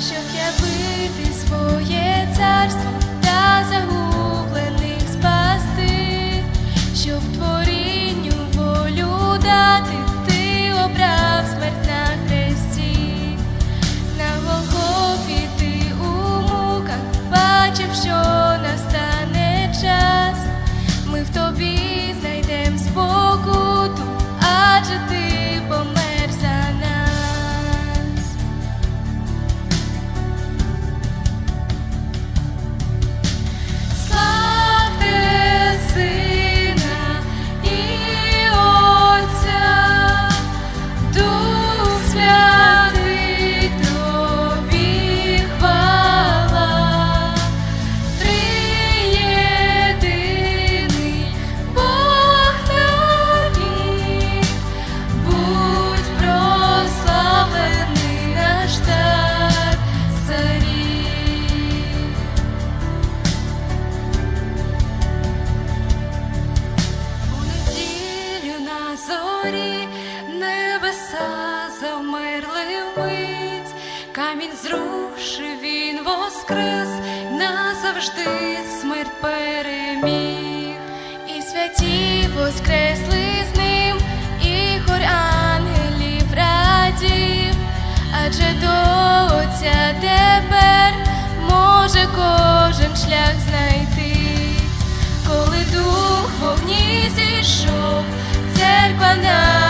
щоб я явити своє царство та загубити. Зорі небеса замерли вмить, камінь зрушив, він воскрес, назавжди смерть переміг, і святі воскресли з ним, і хор ангелів радів, адже до Отця тепер може кожен шлях знайти. Коли дух вогні зійшов, cuando